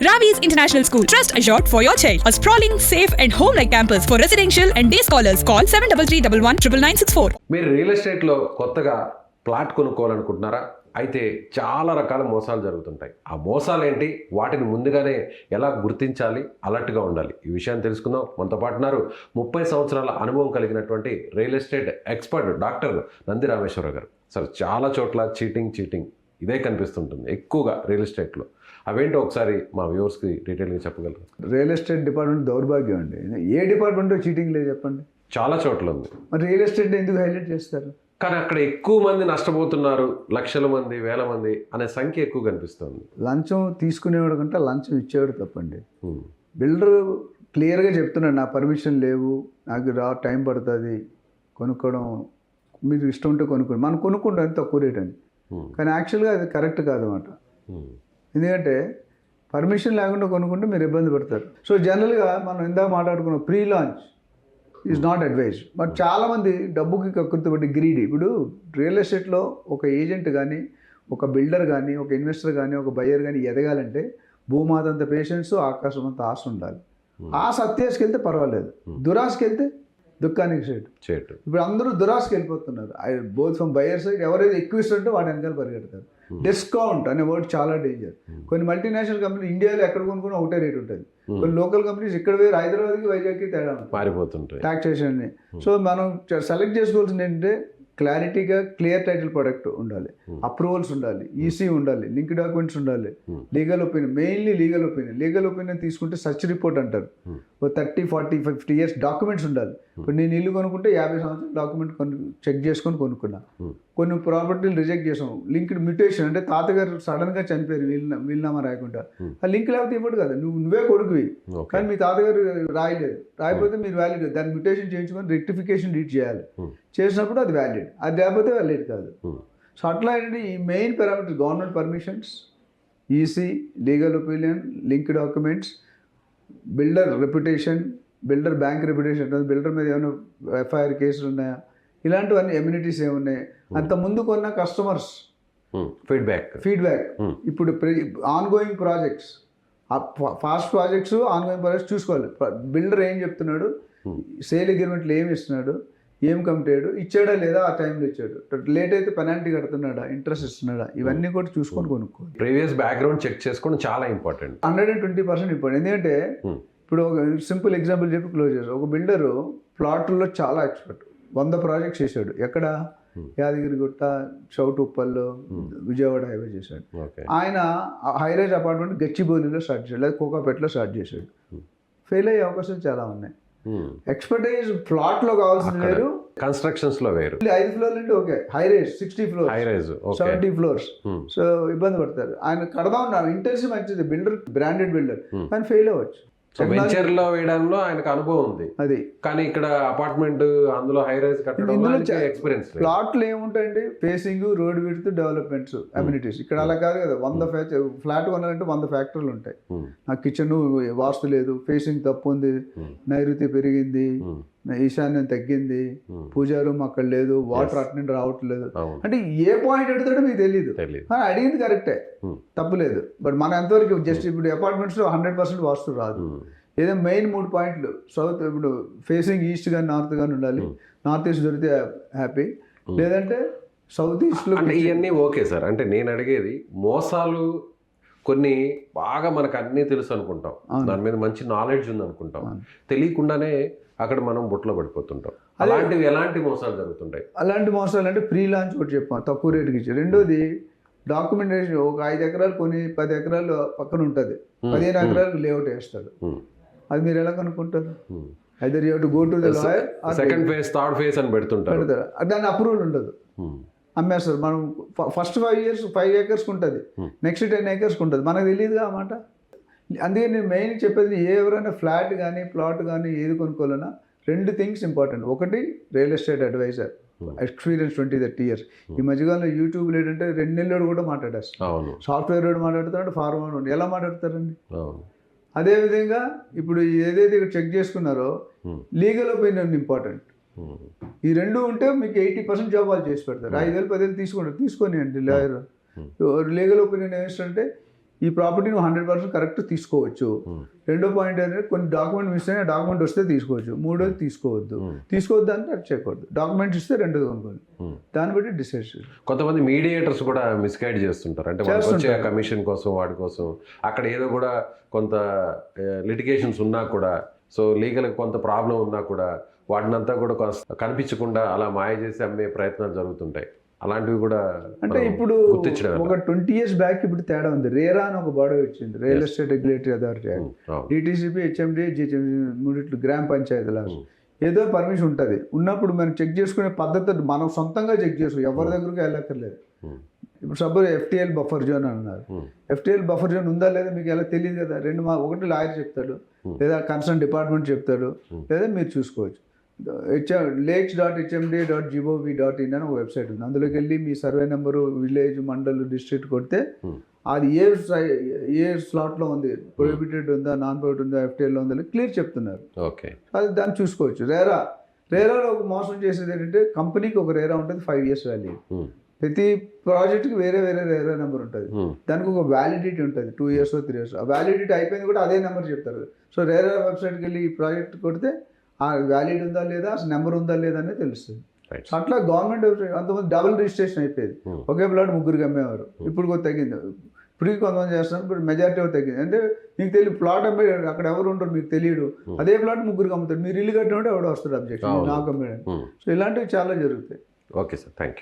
Ravi's International School, trust assured for your child. A sprawling, safe, and home-like campus for residential and day scholars. Call 7331 మీరు real ఎస్టేట్లో కొత్తగా plot కొనుక్కోవాలనుకుంటున్నారా? అయితే చాలా రకాల మోసాలు జరుగుతుంటాయి. ఆ మోసాలు ఏంటి? వాటిని ముందుగానే ఎలా గుర్తించాలి? అలర్ట్గా ఉండాలి. ఈ విషయాన్ని తెలుసుకుందాం. మనతో పాటున్నారు ముప్పై సంవత్సరాల అనుభవం కలిగినటువంటి real estate expert doctor Nandi Rameshwararao garu. Sir చాలా చోట్ల చీటింగ్ చీటింగ్ ఇదే కనిపిస్తుంటుంది ఎక్కువగా రియల్ ఎస్టేట్లో. అవేంటో ఒకసారి మా వ్యూవర్స్కి డీటెయిల్గా చెప్పగలరు? రియల్ ఎస్టేట్ డిపార్ట్మెంట్ దౌర్భాగ్యం అండి. ఏ డిపార్ట్మెంట్లో చీటింగ్ లేదు చెప్పండి. చాలా చోట్ల ఉంది. మరి రియల్ ఎస్టేట్ ఎందుకు హైలైట్ చేస్తారు? కానీ అక్కడ ఎక్కువ మంది నష్టపోతున్నారు లక్షల మంది వేల మంది అనే సంఖ్య ఎక్కువ కనిపిస్తుంది. లంచం తీసుకునేవాడు కంటే లంచం ఇచ్చేవాడు తప్పండి. బిల్డర్ క్లియర్గా చెప్తున్నాడు నా పర్మిషన్ లేవు నాకు రా టైం పడుతుంది కొనుక్కోవడం మీరు ఇష్టం ఉంటే కొనుక్కోండి. మనం కొనుక్కుంటాం తక్కువ రేట్ ఉమ్, కానీ యాక్చువల్గా అది కరెక్ట్ కాదన్నమాట. ఉమ్, ఎందుకంటే పర్మిషన్ లేకుండా కొనుక్కుంటే మీరు ఇబ్బంది పడతారు. సో జనరల్గా మనం ఇందాక మాట్లాడుకున్న pre launch is not advise but చాలామంది డబ్బుకి కక్కుర్తిపట్టి గ్రీడీ ఇప్పుడు రియల్ ఎస్టేట్లో ఒక ఏజెంట్ కానీ ఒక బిల్డర్ కానీ ఒక ఇన్వెస్టర్ కానీ ఒక బయ్యర్ కానీ ఎదగాలంటే భూమాతంత పేషెన్స్ ఆకాశం అంత ఆశ ఉండాలి. ఆశ అత్యాశకి పర్వాలేదు. దురాశకి వెళ్తే దుఃఖానికి సైడ్ చేయటం ఇప్పుడు అందరూ దురాశకి వెళ్ళిపోతున్నారు. బోత్ ఫ్రమ్ బయర్ సైడ్ ఎవరైతే ఎక్కువ ఇస్తుంటే వాటి వెనకాల పరిగెడతారు. డిస్కౌంట్ అనే వర్డ్ చాలా డేంజర్ కొన్ని మల్టీనేషనల్ కంపెనీ ఇండియాలో ఎక్కడ కొనుక్కున్నా ఒకటే రేట్ ఉంటుంది. కొన్ని లోకల్ కంపెనీస్ ఇక్కడ వేరు హైదరాబాద్కి వైజాగ్కి తేడా ఉంటుంది. మారిపోతుంటాయి టాక్సేషన్ సో మనం సెలెక్ట్ చేసుకోవాల్సింది ఏంటంటే క్లారిటీగా క్లియర్ టైటిల్ ప్రొడక్ట్ ఉండాలి. అప్రూవల్స్ ఉండాలి. ఈసీ ఉండాలి. లింక్ డాక్యుమెంట్స్ ఉండాలి. Legal opinion mainly legal opinion legal opinion తీసుకుంటే సర్చ్ రిపోర్ట్ అంటారు. ఓ thirty forty fifty years documents ఉండాలి. ఇప్పుడు నేను ఇల్లు కొనుక్కుంటే యాభై సంవత్సరాలు డాక్యుమెంట్ కొను చెక్ చేసుకొని కొనుక్కున్నా. కొన్ని ప్రాపర్టీలు రిజెక్ట్ చేసాం. లింక్డ్ మ్యూటేషన్ అంటే తాతగారు సడన్గా చనిపోయారు వీళ్ళ వీళ్ళనామా రాయకుండా. ఆ లింక్ లేకపోతే ఇవ్వడు కదా నువ్వు నువ్వే కొడుకువి. కానీ మీ తాతగారు రాయలేదు. రాయకపోతే మీరు వ్యాలిడ్ దాన్ని మ్యూటేషన్ చేయించుకొని రెక్టిఫికేషన్ డీట్ చేయాలి. చేసినప్పుడు అది వ్యాలిడ్ అది లేకపోతే వ్యాలిడ్ కాదు. సో అట్లా ఏంటంటే ఈ main parameters government permissions EC legal opinion link documents builder reputation builder bank reputation builder మీద ఏమైనా ఎఫ్ఐఆర్ కేసులు ఉన్నాయా? ఇలాంటివన్నీ ఎమ్యూనిటీస్ ఏమున్నాయి? అంత ముందు కొన్న కస్టమర్స్. Feedback feedback Hmm. ఇప్పుడు ongoing projects fast projects ongoing projects చూసుకోవాలి. బిల్డర్ ఏం చెప్తున్నాడు? సేల్ అగ్రిమెంట్లు ఏమి ఇస్తున్నాడు? ఏం కమిటాడు ఇచ్చాడా లేదా? ఆ టైంలో ఇచ్చాడు. లేట్ అయితే పెనాల్టీ కడుతున్నాడా? ఇంట్రెస్ట్ ఇస్తున్నాడా? ఇవన్నీ కూడా చూసుకొని కొనుక్కోవాలి. ప్రీవియస్ బ్యాక్గ్రౌండ్ చెక్ చేసుకోవడం చాలా important hundred and twenty percent important ఎందుకంటే Hmm. ఇప్పుడు ఒక సింపుల్ ఎగ్జాంపుల్ చెప్పి క్లోజ్ చేశారు ఒక బిల్డరు ప్లాట్లో చాలా ఎక్స్పర్ట్. వంద ప్రాజెక్ట్స్ చేశాడు. ఎక్కడ? యాదగిరిగుట్ట చౌటు ఉప్పల్లో విజయవాడ హైవే చేశాడు. ఓకే. ఆయన హైరేజ్ అపార్ట్మెంట్ గచ్చిబౌలిలో స్టార్ట్ చేశాడు. లేదా కోకాపేటలో స్టార్ట్ చేశాడు. ఫెయిల్ అయ్యే అవకాశాలు చాలా ఉన్నాయి. ఎక్స్పర్టైజ్ ప్లాట్లో కావాల్సింది వేరు. కన్స్ట్రక్షన్స్లో వేరు ఐదు ఫ్లోర్లు అంటే okay. Highrise sixty floor high rise okay. Seventy floors. Hmm. So ఇబ్బంది పడతారు. ఆయన కడదాం ఉన్నారు ఇంటెన్సివ్ మంచిది బిల్డర్ బ్రాండెడ్ బిల్డర్. కానీ ఫెయిల్ అవ్వచ్చు. సో వెంచర్లో వేయడంలో ఆయనకు అనుభవం ఉంది. అది. కానీ ఇక్కడ అపార్ట్మెంట్ అందులో హై రైజ్ కట్టడంలో ఎక్స్పీరియన్స్ ప్లాట్లు ఏముంటాయండి? Facing road width developments amenities ఇక్కడ అలా కాదు కదా వంద ఫ్లాట్ కొనాలంటే వంద ఫ్యాక్టరీలు ఉంటాయి. నా కిచెన్ వాస్తు లేదు ఫేసింగ్ తప్పు ఉంది నైరుతి పెరిగింది ఈశాన్యం తగ్గింది. పూజా రూమ్ అక్కడ లేదు వాటర్ అటు నుండి రావట్లేదు. అంటే ఏ పాయింట్ అడుగుతాడో మీకు తెలియదు అడిగింది కరెక్టే తప్పులేదు బట్ మన ఎంతవరకు జస్ట్ ఇప్పుడు అపార్ట్మెంట్స్లో హండ్రెడ్ పర్సెంట్ వాస్తు రాదు. ఏదో మెయిన్ మూడు పాయింట్లు సౌత్ ఇప్పుడు ఫేసింగ్ ఈస్ట్ కానీ నార్త్ కానీ ఉండాలి. నార్త్ ఈస్ట్ దొరికితే హ్యాపీ లేదంటే సౌత్ ఈస్ట్లో అంటే ఇవన్నీ ఓకే సార్. అంటే నేను అడిగేది మోసాలు కొన్ని బాగా మనకు అన్నీ తెలుసు అనుకుంటాం. దాని మీద మంచి నాలెడ్జ్ ఉంది అనుకుంటాం తెలియకుండానే అక్కడ మనం బుట్టలో పడిపోతుంటాం. అలాంటివి ఎలాంటి మోసాలు జరుగుతుంటాయి? అలాంటి మోసాలు అంటే ప్రీ లాంచ్ ఒకటి చెప్పాం తక్కువ రేటుకి ఇచ్చి రెండోది డాక్యుమెంటేషన్ ఒక ఐదు ఎకరాలు కొని పది ఎకరాలు పక్కన ఉంటుంది. పదిహేను ఎకరాలకు లేఅవుట్ వేస్తాడు అది మీరు ఎలా కనుక్కుంటారు? Either you to go to the lawyer second phase third phase అని పెడుతుంటారు. పెడతారు. దాని అప్రూవల్ ఉండదు. అమ్మేస్తారు. మనం ఫస్ట్ ఫైవ్ ఇయర్స్ ఫైవ్ ఏకర్స్కి ఉంటుంది. నెక్స్ట్ టెన్ ఏకర్స్కి ఉంటుంది. మనకు తెలియదుగా అన్నమాట అందుకే నేను మెయిన్ చెప్పేది ఏ ఎవరైనా ఫ్లాట్ కానీ ప్లాట్ కానీ ఏది కొనుక్కోవాలన్నా రెండు థింగ్స్ ఇంపార్టెంట్. ఒకటి real estate advisor. Experience twenty thirty years ఈ మధ్యకాలంలో యూట్యూబ్ ఏంటంటే రెండు నెలలు కూడా మాట్లాడేస్తారు. సాఫ్ట్వేర్ వాడు మాట్లాడుతున్నాడు ఫార్మర్ వాడు ఎలా మాట్లాడతారండి? అదేవిధంగా ఇప్పుడు ఏదైతే ఇక్కడ చెక్ చేసుకున్నారో లీగల్ ఒపీనియన్ ఇంపార్టెంట్. Hmm. ఈ రెండు ఉంటే మీకు ఎయిటీ పర్సెంట్ జాబ్ వాళ్ళు చేసి పెడతారు. ఐదు వేలు పదివేలు తీసుకుంటారు తీసుకొని అండి లాయర్ లీగల్ ఒపీనియన్ ఏమిటంటే ఈ ప్రాపర్టీ నువ్వు హండ్రెడ్ పర్సెంట్ కరెక్ట్ తీసుకోవచ్చు. ఉమ్, రెండో పాయింట్ ఏంటంటే కొన్ని డాక్యుమెంట్ మిస్ అయినా డాక్యుమెంట్ వస్తే తీసుకోవచ్చు. మూడోది తీసుకోవద్దు. ఉమ్, తీసుకోవద్దు అంటే అది చేయకూడదు. డాక్యుమెంట్ ఇస్తే రెండోది కొనుక్కోండి. దాన్ని బట్టి డిసైడ్ కొంతమంది మీడియేటర్స్ కూడా మిస్గైడ్ చేస్తుంటారు. అంటే వచ్చే. కమిషన్ కోసం వాడి కోసం. అక్కడ ఏదో కూడా కొంత లిటిగేషన్స్ ఉన్నా కూడా సో లీగల్ కొంత ప్రాబ్లం ఉన్నా కూడా వాటినంతా కూడా కనిపించకుండా అలా మాయ చేసి అమ్మే ప్రయత్నాలు జరుగుతుంటాయి. అలాంటివి కూడా అంటే ఇప్పుడు? ఒక ట్వంటీ ఇయర్స్ బ్యాక్ ఇప్పుడు తేడా ఉంది. రేరా అని ఒక బాడీ వచ్చింది. Real. Estate regulatory authority. DTCP HMD GHMD మూడిట్లు గ్రామ పంచాయతీల ఉమ్, ఏదో పర్మిషన్ ఉంటుంది. ఉన్నప్పుడు మనం చెక్ చేసుకునే పద్ధతి మనం సొంతంగా చెక్ చేసుకో. ఎవరి దగ్గరికి వెళ్ళక్కర్లేదు. ఉమ్, ఇప్పుడు సపోజ్ ఎఫ్టీఎల్ బఫర్ జోన్ అన్నారు. ఎఫ్టీఎల్ బఫర్ జోన్ ఉందా లేదా మీకు ఎలా తెలియదు కదా. రెండు మా ఒకటి లాయర్ చెప్తాడు. Hmm. లేదా కన్సర్న్ డిపార్ట్మెంట్ చెప్తాడు. Hmm. లేదా మీరు చూసుకోవచ్చు. HM lakes dot HMD dot gov dot in అని ఒక వెబ్సైట్ ఉంది. అందులోకి వెళ్ళి మీ survey number village mandal district కొడితే Hmm. అది ఏ ఏ స్లాట్లో ఉంది? ప్రొహిబిటెడ్ ఉందా? నాన్ ప్రొహిబిటెడ్ ఉందా ఎఫ్టీఎల్ ఉందా? క్లియర్ చెప్తున్నారు. ఓకే అది దాన్ని చూసుకోవచ్చు. రేరా రేరాలో ఒక మోసం చేసేది ఏంటంటే కంపెనీకి ఒక రేరా ఉంటుంది ఫైవ్ ఇయర్స్ వాల్యూ ప్రతి ప్రాజెక్ట్కి వేరే వేరే రేరా నెంబర్ ఉంటుంది. ఉమ్, దానికి ఒక వ్యాలిడిటీ ఉంటుంది. టూ ఇయర్స్ త్రీ ఇయర్స్ ఆ వ్యాలిడిటీ అయిపోయింది కూడా అదే నెంబర్ చెప్తారు. సో రేరా వెబ్సైట్కి వెళ్ళి ఈ ప్రాజెక్ట్ కొడితే వ్యాలిడ్ ఉందా లేదా అసలు నెంబర్ ఉందా లేదా అనేది తెలుస్తుంది. అట్లా గవర్నమెంట్ అంతమంది డబుల్ రిజిస్ట్రేషన్ అయిపోయేది. Hmm. ఒకే ప్లాట్ ముగ్గురికి అమ్మేవారు. ఇప్పుడు కూడా తగ్గింది. ఇప్పుడు కొంతమంది చేస్తున్నారు ఇప్పుడు మెజారిటీ తగ్గింది. అంటే మీకు తెలియదు ప్లాట్ అమ్మే అక్కడ ఎవరు ఉంటారు మీకు తెలియదు. అదే ప్లాట్ ముగ్గురికి అమ్ముతారు. మీరు ఇల్లు కట్టినప్పుడు ఎవడో వస్తాడు అబ్జెక్షన్. నాకు అమ్మేయడానికి. సో ఇలాంటివి చాలా జరుగుతాయి. Okay sir thank you